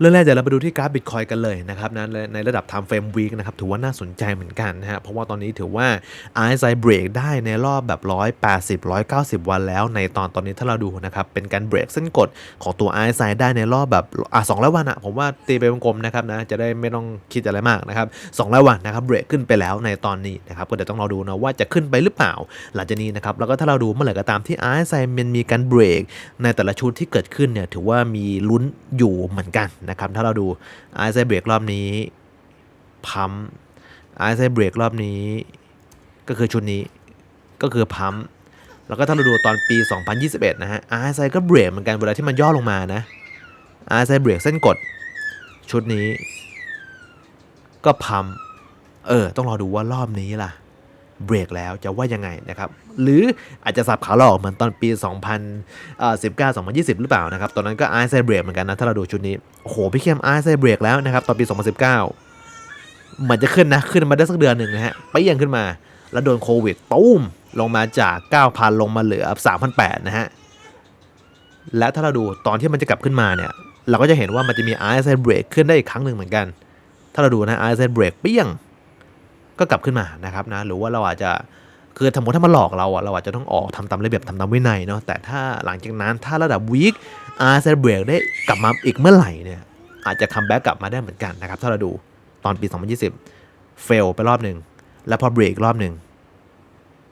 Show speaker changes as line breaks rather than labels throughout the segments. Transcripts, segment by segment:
เรื่องแรกเดี๋ยวเราไปดูที่กราฟบิตคอยกันเลยนะครับนะในในระดับ time frame week นะครับถือว่าน่าสนใจเหมือนกันนะฮะเพราะว่าตอนนี้ถือว่า RSI break ได้ในรอบแบบ 180 190 วันแล้ว ในตอนตอนนี้ถ้าเราดูนะครับเป็นการ break เส้นกดของตัว RSI ได้ในรอบแบบอะ200วันอะผมว่าตีไปวงกลมนะครับนะจะได้ไม่ต้องคิดอะไรมากนะครับ200วันนะครับ break ขึ้นไปแล้วในตอนนี้นะครับก็เดี๋ยวต้องรอดูนะว่าจะขึ้นไปหรือเปล่า หลังจากนี้นะครับแล้วก็ถ้าเราดูเมื่อไหร่ก็ตามที่ RSI มันมีการ break ในแต่ละชุดที่เกิดขึ้นเนี่ยถือว่ามีลุ้นอยู่เหมือนกันนะครับ ถ้าเราดู RSI break รอบนี้พัม RSI break รอบนี้ ก็คือชุดนี้ก็คือพัมแล้วก็ถ้าเราดูตอนปี 2021 นะฮะ RSI ก็เบรกเหมือนกันเวลาที่มันย่อลงมานะ RSI เบรกเส้นกดชุดนี้ ก็พัมเออ ต้องรอดูว่ารอบนี้ล่ะ เบรกแล้วจะว่ายังไงนะครับ หรืออาจจะสับขาหลอกเหมือนตอนปี 2019 2020 หรือเปล่านะครับ ตอนนั้นก็ RSI เบรกเหมือนกันนะ ถ้าเราดูชุดนี้ โอ้โห พี่เข้ม RSI เบรกแล้วนะครับ ตอนปี 2019 เหมือนจะขึ้นนะ ขึ้นมาได้สักเดือนหนึ่งนะฮะ ไปยังขึ้นมา แล้วโดนโควิดตุ้ม ลงมาจาก 9,000 ลงมาเหลือ 3,800 นะฮะ และถ้าเราดูตอนที่มันจะกลับขึ้นมาเนี่ย เราก็จะเห็นว่ามันจะมี RSI break ขึ้นได้อีกครั้งหนึ่งเหมือนกัน ถ้าเราดูนะ RSI break เปี้ยง ก็กลับขึ้นมานะครับนะหรือว่าเราอาจจะคือสมมติถ้ามันหลอกเราอะเราอาจจะต้องออกทำตามระเบียบทำตามวินัยเนาะแต่ถ้าหลังจากนั้นถ้าระดับ week RSI break ได้กลับมาอีกเมื่อไหร่เนี่ยอาจจะคัมแบ็กกลับมาได้เหมือนกันนะครับถ้าเราดูตอนปี 2020 เฟลไปรอบหนึ่งแล้วพอเบรกรอบหนึ่ง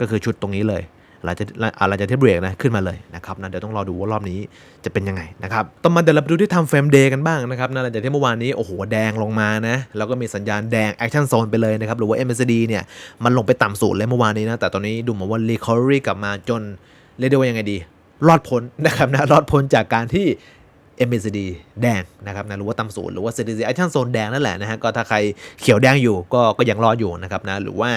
ก็คือชุดตรงนี้เลย หลังจากอะไรจะที่เบรกนะขึ้นมาเลยนะครับนะเดี๋ยวต้องรอดูว่ารอบนี้จะเป็นยังไงนะครับต่อมาเดี๋ยวเราไปดูที่ทำเฟรมเดย์กันบ้างนะครับนะหลังจากที่เมื่อวานนี้โอ้โหแดงลงมานะแล้วก็มีสัญญาณแดงแอคชั่นโซนไปเลยนะครับหรือว่า MACD เนี่ยมันลงไปต่ำสุดเลยเมื่อวานนี้นะแต่ตอนนี้ดูเหมือนว่า recovery กลับมาจนเรียกได้ว่ายังไงดี รอดพ้นนะครับนะรอดพ้นจากการที่ MACD แดงนะครับนะหรือว่าต่ำศูนย์หรือว่า CDC Action Zone แดงนั่นแหละนะฮะก็ถ้าใครเขียวแดงอยู่ก็ก็ยังรออยู่นะครับนะหรือว่า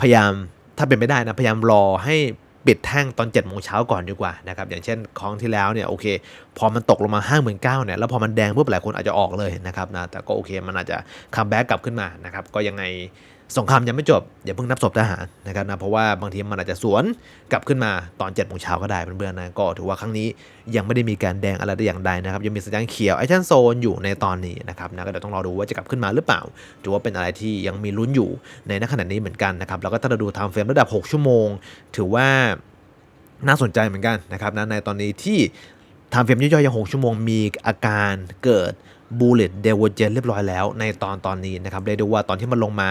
พยายามถ้าเป็นไปได้นะพยายามรอให้ ปิดแท่งตอน7จ็ดโมงเช้าก่อนดีกว่านะครับอย่างเช่นคลองที่แล้วเนี่ยโอเค พอมันตกลงมา5 9 0 0 0เนี่ยแล้วพอมันแดงปุ๊บหลายคนอาจจะออกเลยนะครับนะแต่ก็โอเคมันอาจจะคัมแบ็กกลับขึ้นมานะครับก็ยังไง สงครามยังไม่จบอย่าเพิ่งนับศพทหารนะครับนะเพราะว่าบางทีมันอาจจะสวนกลับขึ้นมาตอน7จ็ดโมงเช้าก็ได้เพื่อนๆนะก็ถือว่าครั้งนี้ยังไม่ได้มีการแดงอะไรแต่อย่างใดนะครับยังมีสัญญาณเขียวไอชันโซนอยู่ในตอนนี้นะครับนะก็เดี๋ยวต้องรอดูว่าจะกลับขึ้นมาหรือเปล่าถือว่าเป็นอะไรที่ยังมีลุ้นอยู่ในณขณะนี้เหมือนกันนะครับแล้วก็ถ้าเราดูไทม์เฟรมระดับ 6 ชั่วโมง ถือว่าน่าสนใจเหมือนกันนะครับนะในตอนนี้ที่ไทม์เฟรมย่อยๆยัง6ชั่วโมงมีอาการเกิด bullet divergence เรียบร้อยแล้วในตอนตอนนี้นะครับเรียกได้ว่าตอนที่มันลงมา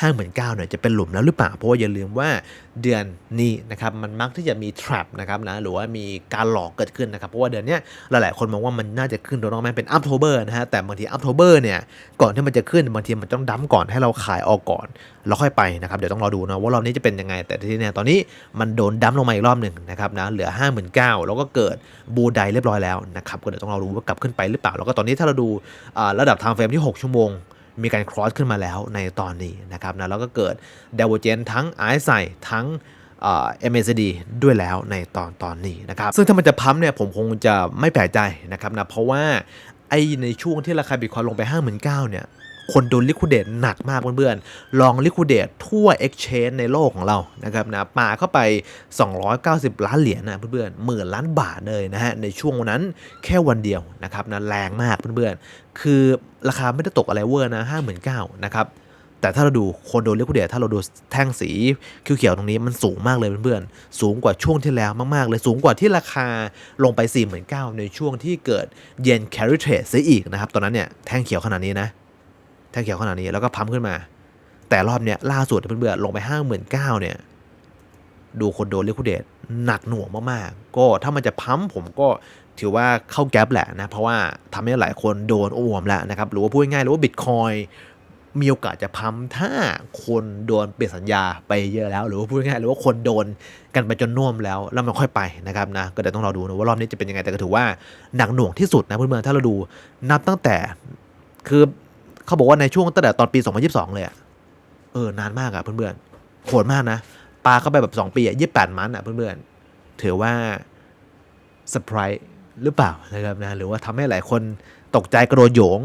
5 9 0 0 0เนี่ยจะเป็นหลุมแล้วหรือเปล่า เพราะว่าอย่าลืมว่าเดือนนี้นะครับมันมักที่จะมี trap นะครับนะหรือว่ามีการหลอกเกิดขึ้นนะครับ เพราะว่าเดือนเนี้ยหลายๆคนมองว่ามันน่าจะขึ้นโดยน้องแม่เป็น October นะฮะแต่บางที October เนี่ยก่อนที่มันจะขึ้นบางทีมันต้องดั้มก่อนให้เราขายออกก่อนแล้วค่อยไปนะครับเดี๋ยวต้องรอดูนะว่ารอบนี้จะเป็นยังไง แต่ที่เนี่ยตอนนี้มันโดนดั้มลงมาอีกรอบหนึ่งนะครับนะเหลือ 5 9 0 0 0แล้วก็เกิดบูไดเรียบร้อยแล้วนะครับก็เดี๋ยวต้องรอดูว่ากลับขึ้นไปหรือเปล่าแล้วก็ตอนนี้ถ้าเราดูระดับทางเฟรมที่ 6 ชั่วโมง มีการครอสขึ้นมาแล้วในตอนนี้นะครับนะแล้วก็เกิดเดวเจนทั้ง RSI ทั้งเอ่อสดีด้วยแล้วในตอนตอนนี้นะครับ ซึ่งถ้ามันจะพัมเนี่ยผมคงจะไม่แปลกใจนะครับนะเพราะว่าไอในช่วงที่ราคาบิตคอยลงไป 59,000เนี่ย คนโดนลิควิดเดตหนักมากเพื่อนๆ ลองลิควิดเดตทั่ว Exchange ในโลกของเรานะครับนะปาเข้าไป 290 ล้านเหรียญนะเพื่อนๆหมื่นล้านบาทเลยนะฮะในช่วงวันนั้นแค่วันเดียวนะครับนะแรงมากเพื่อนๆ คือราคาไม่ได้ตกอะไรเวอร์นะ59,000นะครับแต่ถ้าเราดูคนโดนลิควิดเดตถ้าเราดูแท่งสีเขียวๆตรงนี้มันสูงมากเลยเพื่อนๆ สูงกว่าช่วงที่แล้วมากๆ เลยสูงกว่าที่ราคาลงไป49,000ในช่วงที่เกิดเย็น carry trade ซะอีกนะครับ ตอนนั้นเนี่ย แท่งเขียวขนาดนี้นะ แท่งเขียวขนาดนี้แล้วก็พัมขึ้นมา แต่รอบเนี้ยล่าสุดเพื่อนๆลงไปห้าหมื่นเก้าเนี่ย ดูคนโดนเลิควิดเดตหนักหน่วงมากๆ ก็ถ้ามันจะพัมผมก็ถือว่าเข้าแก๊ปแหละนะ เพราะว่าทำให้หลายคนโดนอ้วมแล้วนะครับ หรือว่าพูดง่ายๆหรือว่าบิตคอยมีโอกาสจะพัมถ้าคนโดนเปลี่ยนสัญญาไปเยอะแล้ว หรือว่าพูดง่ายๆหรือว่าคนโดนกันไปจนน่วมแล้ว แล้วมันค่อยไปนะครับนะก็เดี๋ยวต้องรอดูนะว่ารอบนี้จะเป็นยังไงแต่ก็ถือว่าหนักหน่วงที่สุดนะเพื่อนๆถ้าเราดูนับตั้งแต่คือ เขาบอกว่าในช่วงตั้งแต่ตอนปี 2022 เลยอะเออนานมากอะเพื่อนๆโหดมากนะปาเข้าไปแบบ 2 ปีอะ28มันอะเพื่อนๆถือว่าเซอร์ไพรส์หรือเปล่านะครับนะหรือว่าทำให้หลายคนตกใจกระโดดโหยง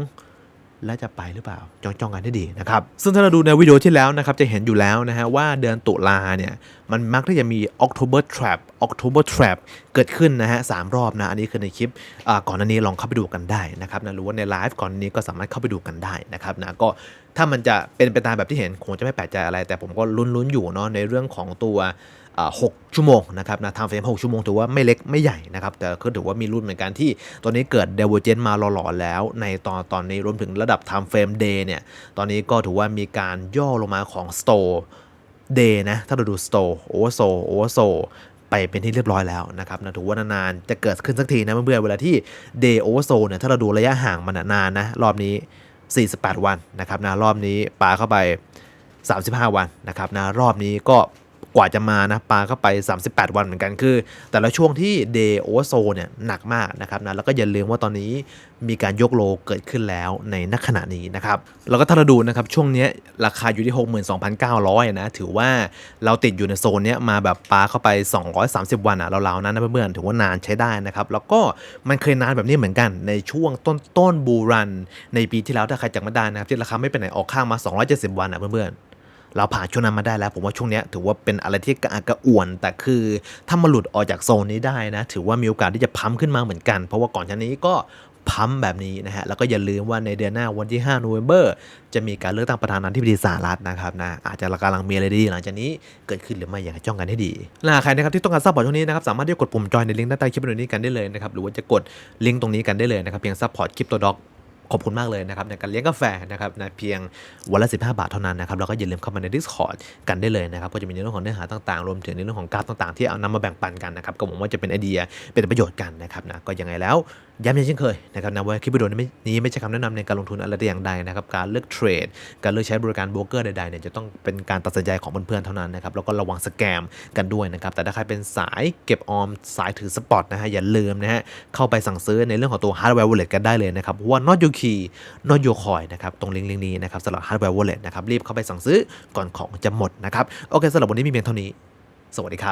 และจะไปหรือเปล่าจ้องจ้องกันให้ดีนะครับซึ่งถ้าเราดูในวิดีโอที่แล้วนะครับจะเห็นอยู่แล้วนะฮะว่าเดือนตุลาเนี่ยมันมักที่จะมี October Trap October Trap เกิดขึ้นนะฮะสามรอบนะอันนี้คือในคลิปอ่าก่อนหน้านี้ลองเข้าไปดูกันได้นะครับนะหรือว่าในไลฟ์ก่อนหน้านี้ก็สามารถเข้าไปดูกันได้นะครับนะก็ถ้ามันจะเป็นไปตามแบบที่เห็นคงจะไม่แปลกใจอะไร แต่ผมก็ลุ้นๆอยู่เนาะในเรื่องของตัวอ่า 6 ชั่วโมงนะครับนะทำเฟรม6ชั่วโมงถือว่าไม่เล็กไม่ใหญ่นะครับ แต่ก็ถือว่ามีรุ่นเหมือนกันที่ตอนนี้เกิด d ด v e r g e n c e มาหล่อๆแล้ว ในตอนตอนนี้รวมถึงระดับ time frame day เนี่ย ตอนนี้ก็ถือว่ามีการย่อลงมาของ store day นะ ถ้าเราดู store oversold oversold ไปเป็นที่เรียบร้อยแล้วนะครับนะถือว่านานๆจะเกิดขึ้นสักทีนะเพื่อนๆเวลาที่ day oversold เนี่ยถ้าเราดูระยะห่างมันนานนะ รอบนี้ 48 วันนะครับนะรอบนี้ปาเข้าไป 35 วันนะครับนะรอบนี้ก็ กว่าจะมานะปาเข้าไป 38 วันเหมือนกันคือ แต่ละช่วงที่ day oversold เนี่ยหนักมากนะครับนะแล้วก็อย่าลืมว่าตอนนี้มีการยกโลเกิดขึ้นแล้วในนักขณะนี้นะครับแล้วก็ถ้าเราดูนะครับช่วงนี้ราคาอยู่ที่ 62,900นะถือว่าเราติดอยู่ในโซนเนี้ยมาแบบปาเข้าไป 230 วันอะเราๆนั้นนะเพื่อนๆถือว่านานใช้ได้นะครับแล้วก็มันเคยนานแบบนี้เหมือนกันในช่วงต้นต้นบูรัน ในปีที่แล้วถ้าใครจำไม่ได้นะครับที่ราคาไม่ไปไหนออกข้างมา 270 วันอะเพื่อนๆ เราผ่านช่วงนั้นมาได้แล้ว ผมว่าช่วงนี้ถือว่าเป็นอะไรที่กระอักกระอ่วน แต่คือถ้ามาหลุดออกจากโซนนี้ได้นะถือว่ามีโอกาสที่จะพัมขึ้นมาเหมือนกัน เพราะว่าก่อนหน้านี้ก็พัมแบบนี้นะฮะ แล้วก็อย่าลืมว่าในเดือนหน้าวันที่5 n o v e m b e r จะมีการเลือกตั้งประธานาธิบดีสหรัฐนะครับนะอาจจะกำลังมีอะไรดีหลังจากนี้เกิดขึ้นหรือไม่อย่ากให้จ้องกันให้ดีและใครนะครับที่ต้องการซัพพอร์ตช่วงนี้นะครับสามารถที่จะกดปุ่มจอยในลิงก์ด้านใต้คลิปวิดีโอนี้กันได้เลยนะครับหรือว่าจะกดลิงก์ตรงนี้กันได้เลยนะครับเพียงซัพพอร์ตคลิปตัวด็อก ขอบคุณมากเลยนะครับในการเลี้ยงกาแฟนะครับนะเพียงวันละ 15 บาทเท่านั้นนะครับแล้วก็อย่าลืมเข้ามาใน Discord กันได้เลยนะครับก็จะมีในเรื่องของเนื้อหาต่างๆ รวมถึงในเรื่องของกราฟต่างๆ ที่เอานำมาแบ่งปันกันนะครับก็หวังว่าจะเป็นไอเดียเป็นประโยชน์กันนะครับนะก็ยังไงแล้ว ย้ำอย่างเช่นเคยนะครับนะว่าคลิปวิดีโอนี้ไม่ใช่คำแนะนำในการลงทุนอะไรแต่อย่างใดนะครับการเลือกเทรด การเลือกใช้บริการโบรกเกอร์ใดๆเนี่ยจะต้องเป็นการตัดสินใจของเพื่อนๆเท่านั้นนะครับแล้วก็ระวังสแกมกันด้วยนะครับแต่ถ้าใครเป็นสายเก็บออมสายถือสปอตนะฮะอย่าลืมนะฮะเข้าไปสั่งซื้อในเรื่องของตัว hardware wallet กันได้เลยนะครับว่า not your key not your coin นะครับตรงลิงก์ลิงก์นี้นะครับสำหรับ hardware wallet นะครับรีบเข้าไปสั่งซื้อก่อนของจะหมดนะครับโอเคสำหรับวันนี้มีเพียงเท่านี้ สวัสดีครับ